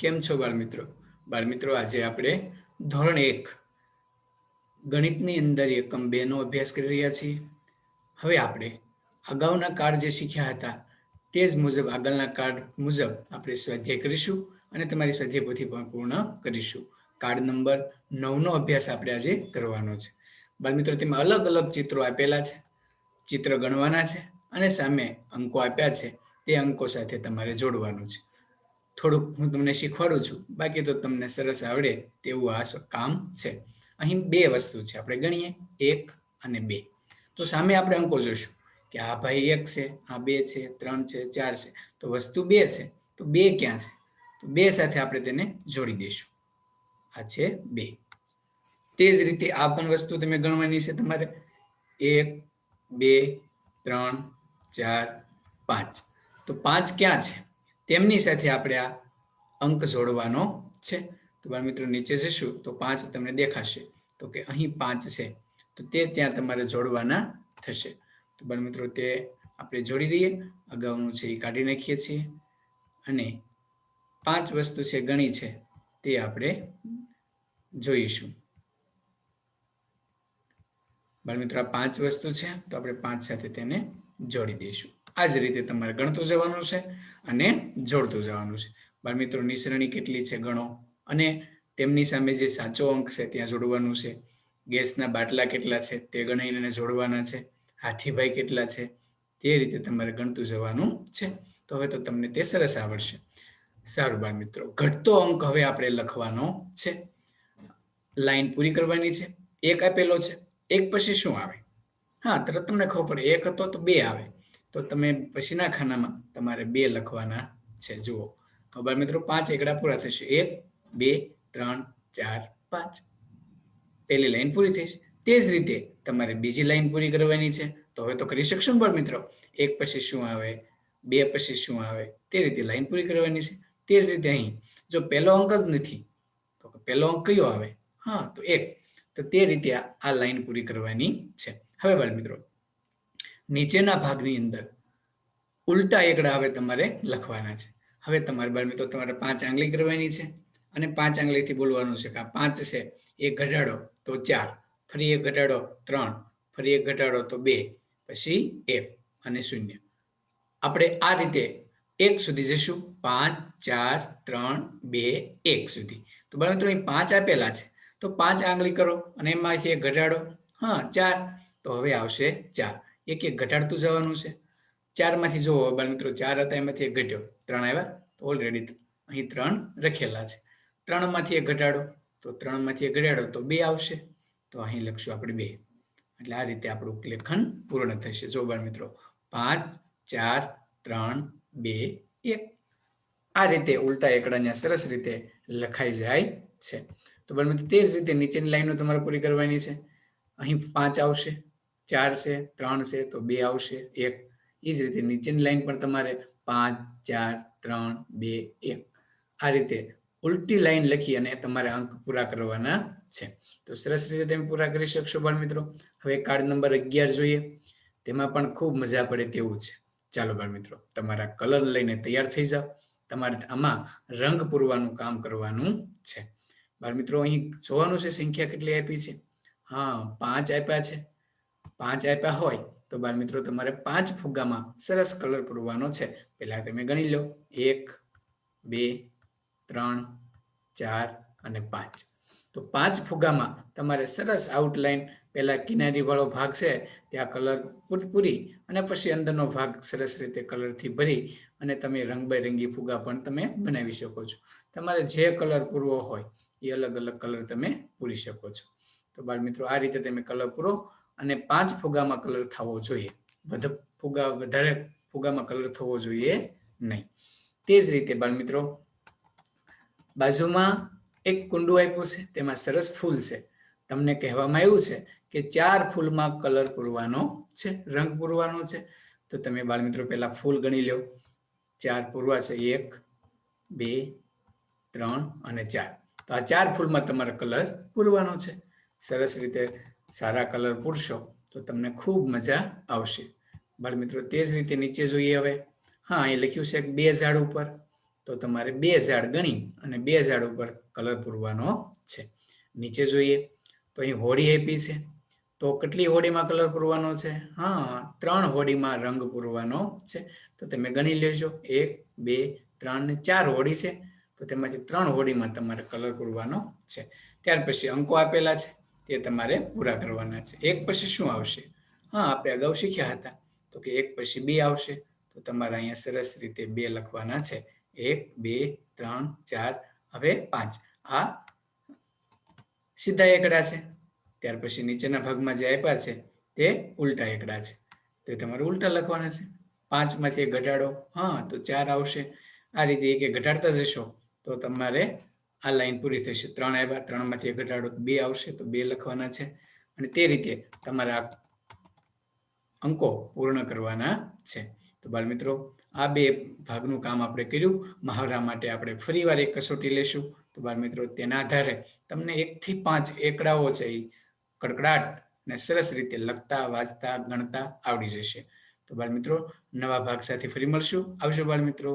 કેમ છો બાળમિત્રો? બાળમિત્રો, આજે આપણે ધોરણ એક ગણિતની અંદર એકમ બે નો અભ્યાસ કરી રહ્યા છીએ. હવે આપણે અગાઉના કાર્ડ જે શીખ્યા હતા તે જ મુજબ, આગળના કાર્ડ મુજબ આપણે સ્વાધ્યાય કરીશું અને તમારી સ્વાધ્યાય પોથી પણ પૂર્ણ કરીશું. કાર્ડ નંબર નવનો અભ્યાસ આપણે આજે કરવાનો છે. બાળમિત્રો, તેમાં અલગ અલગ ચિત્રો આપેલા છે. ચિત્ર ગણવાના છે અને સામે અંકો આપ્યા છે. તે અંકો સાથે તમારે જોડવાનું છે. થોડુંક હું તમને શીખવાડું છું. બાકી તો તમને સરસ આવડે તેવું આ કામ છે. અહીં બે વસ્તુ છે. આપણે ગણીએ એક અને બે. તો સામે આપણે અંકો જોઈશું કે આ ભાઈ એક છે, આ બે છે, ત્રણ છે, ચાર છે. તો વસ્તુ બે છે. તો બે ક્યાં છે? તો બે સાથે આપણે તેને જોડી દઈશું. આ છે બે. તે જ રીતે આ પણ વસ્તુ તમે ગણવાની છે તમારે. એક, બે, ત્રણ, ચાર, પાંચ. તો પાંચ ક્યાં છે? તેમની સાથે આપણે આ અંક જોડવાનો છે. તો બાળ મિત્રો નીચે જશું તો પાંચ તમને દેખાશે. તો કે અહીં પાંચ છે. તો તે ત્યાં તમારે જોડવાના થશે. તો બાળ મિત્રો તે આપણે જોડી દઈએ. અગાઉનું છે એ કાઢી નાખીએ છીએ. અને પાંચ વસ્તુ છે ગણી છે તે આપણે જોઈશું. બાળ મિત્રો આ પાંચ વસ્તુ છે તો આપણે પાંચ સાથે તેને જોડી દઈશું. આ જ રીતે તમારે ગણતું જવાનું છે અને જોડતું જવાનું છે. બાળ મિત્રો નિસરણી કેટલી છે ગણો? અને તેમની સામે જે સાચો અંક છે ત્યાં જોડવાનું છે. ગેસના બાટલા કેટલા છે તે ગણાઈને જોડવાના છે. હાથીભાઈ કેટલા છે તે રીતે તમારે ગણતું જવાનું છે. તો હવે તો તમને તે સરસ આવડશે. સારું બાળ મિત્રો ઘટતો અંક હવે આપણે લખવાનો છે. લાઈન પૂરી કરવાની છે. એક આપેલો છે. એક પછી શું આવે? હા, તરત તમને ખબર પડે એક હતો તો બે આવે. તો તમે પછીના ખાનામાં તમારે બે લખવાના છે. જુઓ. બાળ મિત્રો, પાંચ એકડા પૂરા થશે. એક, બે, ત્રણ, ચાર, પાંચ. પહેલી લાઈન પૂરી થઈશ. તે જ રીતે તમારે બીજી લાઈન પૂરી કરવાની છે. તો હવે તો કરી શકશો ને બાળ મિત્રો? એક પછી શું આવે? બે પછી શું આવે? તે રીતે લાઈન પૂરી કરવાની છે. તે જ રીતે અહીં, જો પહેલો અંક જ નથી, તો પહેલો અંક કયો આવે? હા, તો એક. તો તે રીતે આ લાઈન પૂરી કરવાની છે. હવે બાળ મિત્રો નીચેના ભાગની અંદર ઉલટા એકડા હવે તમારે લખવાના છે. હવે તમારે બાળ મિત્રો, તમારે પાંચ આંગળી કરવાની છે અને પાંચ આંગળીથી બોલવાનું છે કે પાંચ છે, એક ઘટાડો તો ચાર, ફરી એક ઘટાડો ત્રણ, ફરી એક ઘટાડો તો બે, પછી એક અને શૂન્ય. આપણે આ રીતે એક સુધી જઈશું, પાંચ, ચાર, ત્રણ, બે, એક સુધી. તો બાળ મિત્રો, અહીં પાંચ આપેલા છે. તો પાંચ આંગળી કરો અને એમાંથી એક ઘટાડો. હા, ચાર. તો હવે આવશે ચાર. એક એક ઘટાડતું જવાનું છે. ચારમાંથી જુઓ બાળ મિત્રો, ચાર હતા, એમાંથી એક ઘટ્યો. ત્રણ આવ્યા, તો ઓલરેડી અહીં ત્રણ રખેલા છે. ત્રણમાંથી એક ઘટાડો, તો ત્રણમાંથી એક ઘટાડો, તો બે આવશે. તો અહીં લખશું આપણે બે. એટલે આ રીતે આપણું લેખન પૂર્ણ થશે. જો બાળ મિત્રો, પાંચ, ચાર, ત્રણ, બે, એક. આ રીતે ઉલટા એકડાને સરસ રીતે લખાઈ જાય છે. તો બાળ મિત્રો, તે જ રીતે નીચેની લાઈનો તમારે પૂરી કરવાની છે. અહીં પાંચ આવશે. ચાર છે, ત્રણ છે, તો બે આવશે, એક. એ જ રીતે નીચેની લાઈન પણ તમારે પાંચ, ચાર, ત્રણ, બે, એક. આ રીતે ઉલટી લાઈન લખી અને તમારે અંક પૂરા કરવાના છે. તો સરસ રીતે તમે પૂરા કરી શકશો બાળ મિત્રો. હવે કાર્ડ નંબર અગિયાર જોઈએ. તેમાં પણ ખૂબ મજા પડે તેવું છે. ચાલો બાળ મિત્રો, તમારા કલર લઈને તૈયાર થઈ જાઓ. તમારે આમાં રંગ પૂરવાનું કામ કરવાનું છે. બાળ મિત્રો, અહીં જોવાનું છે સંખ્યા કેટલી આપી છે? હા, પાંચ આપ્યા છે. પાંચ આપ્યા હોય તો બાળ મિત્રો તમારે પાંચ ફુગ્ગામાં સરસ કલર પૂરવાનો છે. પહેલા તમે ગણી લો. એક, બે, ત્રણ, ચાર અને પાંચ. તો પાંચ ફુગ્ગામાં તમારે સરસ આઉટલાઈન પહેલા કિનારી વાળો ભાગ છે, ત્યાં કલર પૂરી અને પછી અંદરનો ભાગ સરસ રીતે કલરથી ભરી અને તમે રંગબેરંગી ફુગા પણ તમે બનાવી શકો છો. તમારે જે કલર પૂરવો હોય એ અલગ અલગ કલર તમે પૂરી શકો છો. તો બાળ મિત્રો આ રીતે તમે કલર પૂરો અને પાંચ ફુગામાં કલર થવો જોઈએ. વધુ ફુગા, વધારે ફુગામાં કલર થવો જોઈએ નહીં. તે જ રીતે બાળમિત્રો, બાજુમાં એક કુંડું આપ્યું છે, તેમાં સરસ ફૂલ છે. તમને કહેવામાં આવ્યું છે કે ચાર ફૂલમાં કલર પૂરવાનો છે, રંગ પૂરવાનો છે. તો તમે બાળમિત્રો પહેલા ફૂલ ગણી લો ચાર પૂરવા છે, એક, બે, ત્રણ અને ચાર. તો આ ચાર ફૂલમાં તમારો કલર પૂરવાનો છે. સરસ રીતે સારા કલર પૂરશો, તો તમને ખૂબ મજા આવશે. બાળ મિત્રો, તે જ રીતે નીચે જોઈએ હવે. હા, અહીં લખ્યું છે બે ઝાડ ઉપર, તો તમારે બે ઝાડ ગણી અને બે ઝાડ ઉપર કલર પૂરવાનો છે. નીચે જોઈએ, તો અહીં હોળી આપી છે. તો કેટલી હોડીમાં કલર પૂરવાનો છે? હા, ત્રણ હોડીમાં રંગ પૂરવાનો છે. તો તમે ગણી લેજો. એક, બે, ત્રણ ને ચાર હોડી છે. તો તેમાંથી ત્રણ હોડીમાં તમારે કલર પૂરવાનો છે. ત્યાર પછી અંકો આપેલા છે. તે તમારે પૂરા કરવાના છે. એક પછી શું આવશે? હા, આપણે અગાઉ શીખ્યા હતા. તો કે એક પછી બે આવશે. તો તમારે અહીંયા સરસ રીતે બે લખવાના છે. એક, બે, ત્રણ, ચાર, હવે પાંચ. આ સીધા એકડા છે. ત્યાર પછી નીચેના ભાગમાં જે આપ્યા છે, તે ઉલટા એકડા છે. તો તમારે ઉલટા લખવાના છે. પાંચમાંથી ઘટાડો. હા, તો ચાર આવશે. આ રીતે એક ઘટાડતા જશો. તો તમારે આ લાઈન પૂરી થશે ત્રણ આવ્યા, ત્રણમાંથી ઘટાડો બે આવશે, તો બે લખવાના છે. અને તે રીતે તમારે અંકો પૂર્ણ કરવાના છે. તો બાળ મિત્રો આ બે ભાગનું કામ આપણે કર્યું. મહાવરા માટે આપણે ફરીવાર એક કસોટી લેશું. તો બાળ મિત્રો તેના આધારે તમને એકથી પાંચ એકડાઓ છે એ કડકડાટ ને સરસ રીતે લખતા, વાંચતા, ગણતા આવડી જશે. તો બાળ મિત્રો નવા ભાગ સાથે ફરી મળશું. આવજો બાળ મિત્રો